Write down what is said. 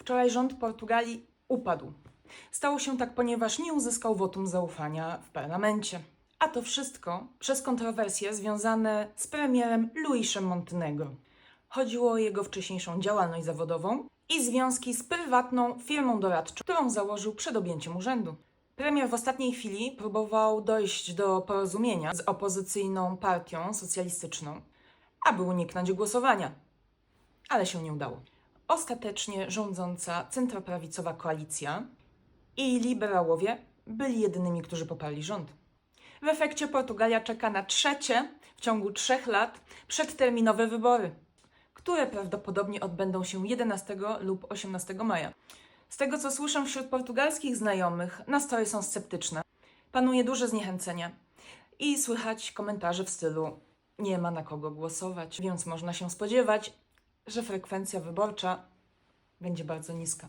Wczoraj rząd Portugalii upadł. Stało się tak, ponieważ nie uzyskał wotum zaufania w parlamencie. A to wszystko przez kontrowersje związane z premierem Luisem Montenegro. Chodziło o jego wcześniejszą działalność zawodową i związki z prywatną firmą doradczą, którą założył przed objęciem urzędu. Premier w ostatniej chwili próbował dojść do porozumienia z opozycyjną partią socjalistyczną, aby uniknąć głosowania, ale się nie udało. Ostatecznie rządząca centroprawicowa koalicja i liberałowie byli jedynymi, którzy poparli rząd. W efekcie Portugalia czeka na trzecie w ciągu trzech lat przedterminowe wybory, które prawdopodobnie odbędą się 11 lub 18 maja. Z tego co słyszę wśród portugalskich znajomych, nastroje są sceptyczne. Panuje duże zniechęcenie i słychać komentarze w stylu nie ma na kogo głosować, więc można się spodziewać, że frekwencja wyborcza będzie bardzo niska.